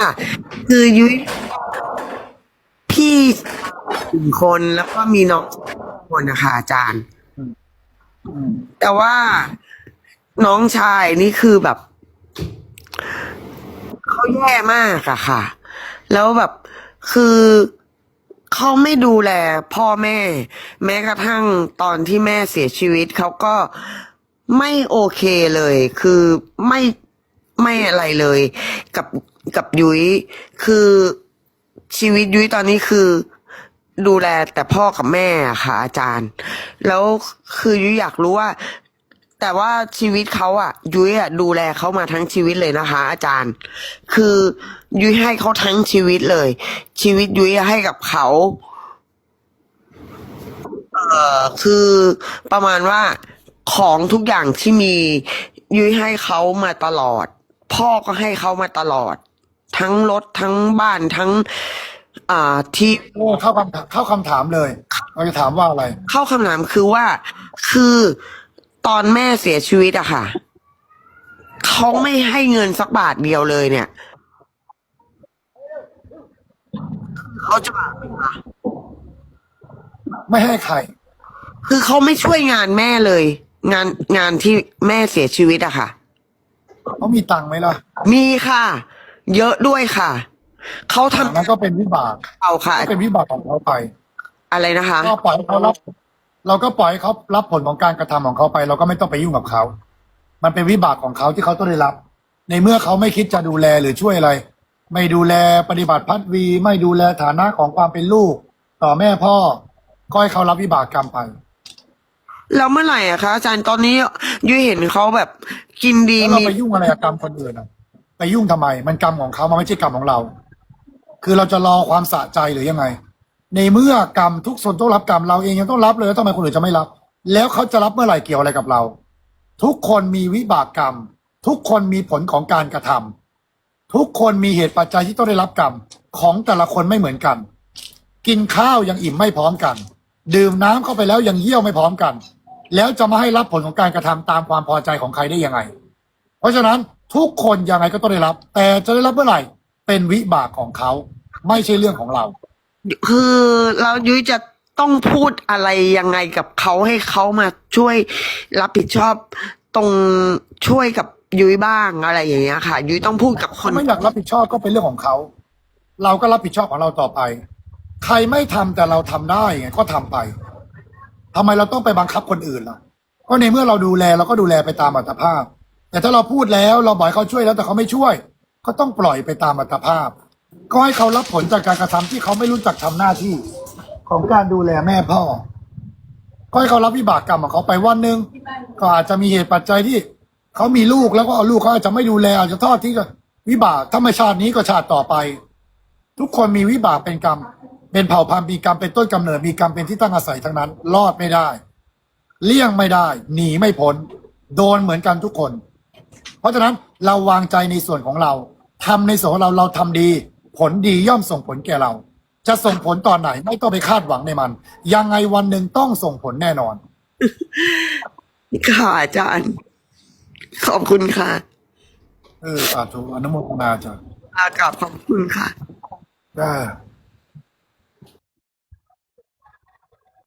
อะคือยุ้ยพี่หนึ่งคนแล้วก็มีน้องคนนะคะอาจารย์ แต่ว่าน้องชายนี่คือแบบเขาแย่มากอะค่ะ แล้วแบบคือเขาไม่ดูแลพ่อแม่ แม้กระทั่งตอนที่แม่เสียชีวิตเขาก็ไม่โอเคเลย คือไม่ ไม่อะไรเลย กับกับยุ้ยคือชีวิตยุ้ยตอนนี้คือ ดูแลแต่พ่อกับแม่ค่ะ อาจารย์ แล้วคือยุ้ยอยากรู้ว่า แต่ว่าชีวิตเขาอะยุ้ยอะดูแลเขามาทั้งชีวิตเลยนะคะ อาจารย์ คือยุ้ยให้เขาทั้งชีวิตเลย ชีวิตยุ้ยให้กับเขาเอ่อคือประมาณว่าของทุกอย่างที่มียุ้ยให้เขามาตลอด พ่อก็ให้เขามาตลอด ทั้งรถทั้งบ้านทั้ง อ่าที่โอ้เข้าคำถามเข้าคำถามเลย เราจะถามว่าอะไร เข้าคำถามคือว่า คือตอนแม่เสียชีวิตอะค่ะเขาไม่ให้เงินสักบาทเดียวเลยเนี่ยเขาจะบาปไหมคะไม่ให้ใคร คือเขาไม่ช่วยงานแม่เลย งานงานที่แม่เสียชีวิตอะค่ะ เขามีตังค์ไหมล่ะมีค่ะ เยอะด้วยค่ะ เขาทำมันก็เป็นวิบากเอาค่ะ ก็เป็นวิบากของเขาไปอะไรนะคะ ก็ปล่อยให้เขารับเราก็ปล่อยให้เขารับผลของการกระทำของเขาไป เราก็ไม่ต้องไปยุ่งกับเขา มันเป็นวิบากของเขาที่เขาต้องได้รับ ในเมื่อเขาไม่คิดจะดูแลหรือช่วยอะไร ไม่ดูแลปฏิบัติพัดวี ไม่ดูแลฐานะของความเป็นลูก ต่อแม่พ่อก็ให้เขารับวิบากกรรมไป แล้วเมื่อไหร่อะคะอาจารย์ตอนนี้ยุ้ยเห็นเขาแบบกินดีแล้วเรามีไปยุ่งอะไรกับกรรมคนอื่นอะไปยุ่งทำไม มันกรรมของเขามันไม่ใช่กรรมของเรา คือเราจะรอความสะใจหรือยังไง ในเมื่อกรรมทุกส่วนต้องรับกรรมเราเองยังต้องรับเลยแล้วทำไมคนอื่นจะไม่รับ แล้วเขาจะรับเมื่อไหร่เกี่ยวอะไรกับเรา ทุกคนมีวิบากกรรม ทุกคนมีผลของการกระทำทุกคนมีเหตุปัจจัยที่ต้องได้รับกรรมของแต่ละคนไม่เหมือนกัน กินข้าวยังอิ่มไม่พร้อมกัน ดื่มน้ำเข้าไปแล้วยังเยี่ยวไม่พร้อมกัน แล้วจะมาให้รับผลของการกระทำตามความพอใจของใครได้ยังไง เพราะฉะนั้นทุกคนยังไงก็ต้องได้รับ แต่จะได้รับเมื่อไหร่ เป็นวิบากของเขา ไม่ใช่เรื่องของเรา คือเรายุ้ยจะต้องพูดอะไรยังไงกับเขาให้เขามาช่วยรับผิดชอบตรงช่วยกับยุ้ยบ้างอะไรอย่างเงี้ยค่ะ ยุ้ยต้องพูดกับคคนนไม่อยากรับผิดชอบก็เป็นเรื่องของเขาเราก็รับผิดชอบของเราต่อไป ใครไม่ทำแต่เราทำได้ไงก็ทำไป ทำไมเราต้องไปบังคับคนอื่นล่ะก็ในเมื่อเราดูแลเราก็ดูแลไปตามอัตภาพ แต่ถ้าเราพูดแล้วเราบอกเขาช่วยแล้วแต่เขาไม่ช่วย ก็ต้องปล่อยไปตามอัตภาพ ก็ให้เขารับผลจากการกระทำที่เขาไม่รู้จักทำหน้าที่ ของการดูแลแม่พ่อ ก็ให้เขารับวิบากกรรมของเขาไปวันหนึ่งก็อาจจะมีเหตุปัจจัยที่ เขามีลูกแล้วก็เอาลูกเขาอาจจะไม่ดูแลอาจจะทอดทิ้งกับวิบากถ้าไม่ชาตินี้ก็ชาติต่อไป ทุกคนมีวิบากเป็นกรรม เป็นเผ่าพันธุ์มีกรรมเป็นต้นกำเนิดมีกรรมเป็นที่ตั้งอาศัยทั้งนั้น รอดไม่ได้ เลี่ยงไม่ได้ หนีไม่พ้นโดนเหมือนกันทุกคน เพราะฉะนั้นเราวางใจในส่วนของเราทำในส่วนของเราเราทำดี ผลดีย่อมส่งผลแก่เรา จะส่งผลตอนไหนไม่ต้องไปคาดหวังในมัน ยังไงวันหนึ่งต้องส่งผลแน่นอน ค่ะอาจารย์ ขอบคุณค่ะเออสาธุอนุโมทนาจ้ะอากราบขอบคุณค่ะได้